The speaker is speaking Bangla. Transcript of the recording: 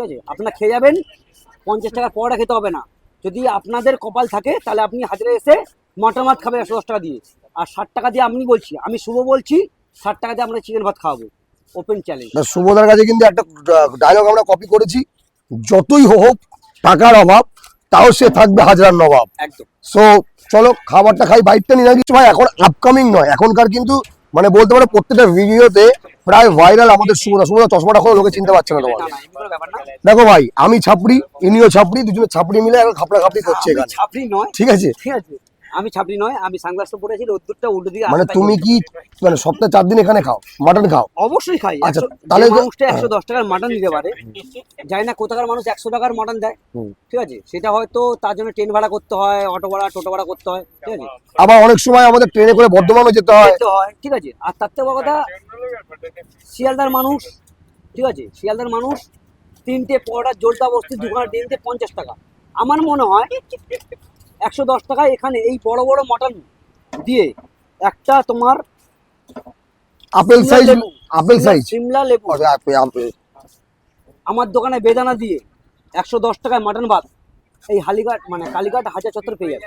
ঠিক আছে? আপনারা খেয়ে যাবেন পঞ্চাশ টাকার পরোটা খেতে হবে না। যদি আপনাদের কপাল থাকে তাহলে আপনি হাজারে এসে মটন ভাত খাবেন একশো দশ টাকা দিয়ে। আর ষাট টাকা দিয়ে আমি বলছি আমি শুভ বলছি ষাট টাকা দিয়ে আমরা চিকেন ভাত খাওয়াবো। ওপেন চ্যালেঞ্জ সুবোধার কাছে কিন্তু একটা ডায়লগ আমরা কপি করেছি। যতই হোক টাকার অভাব তাও সে থাকবে হাজার নবাব। একদম। সো চলো খাবারটা খাই বাইকটা নিয়ে কিছু ভাই এখন আপকামিং নয় এখনকার কিন্তু মানে বলতে পারো প্রত্যেকটা ভিডিওতে প্রায় ভাইরাল আমাদের সুবোধা সুবোধা চশমাটা কোনো লোকে চিনতে পারছে না তোমার দেখো ভাই আমি ছাপড়ি ইনিও ছাপড়ি দুজনে ছাপড়ি মিলে এখন খাপড়া খাপড়ি করছে এখানে। ছাপড়ি নয়। ঠিক আছে? ঠিক আছে। আমি ছাপড়ি নয় আমি সানগ্লাসটা পরেছি রোদ্দুরটা উল্টো দিকে মানে তুমি কি মানে সপ্তাহে চার দিন এখানে খাও মাটন খাও? অবশ্যই খাই। আচ্ছা, একশো- তাহলে মানুষটা একশো দশ টাকার মাটন দিতে পারে জানি না কোথাকার মানুষ একশো টাকার মাটন দেয়। ঠিক আছে? সেটা হয়তো তার জন্য ট্রেন ভাড়া করতে হয় অটো ভাড়া টোটো ভাড়া করতে হয়। ঠিক আছে? আবার অনেক সময় আমাদের ট্রেনে করে বর্ধমানও যেতে হয়। ঠিক আছে? আর তার থেকে কথা শিয়ালদার মানুষ ঠিক আছে? শিয়ালদার মানুষ তিনটে পরোটা জোরদা বস্তি দোকানে তিনটে পঞ্চাশ টাকা। আমার মনে হয় একশো দশ টাকায় এখানে এই বড় বড় মটন দিয়ে একটা তোমার apple size apple size Shimla লেবু। আপেল আমার দোকানে বেদানা দিয়ে একশো দশ টাকায় মাটন ভাত। এই হালিঘাট মানে কালীঘাট হাজার চত্বর পেয়ে যাবে।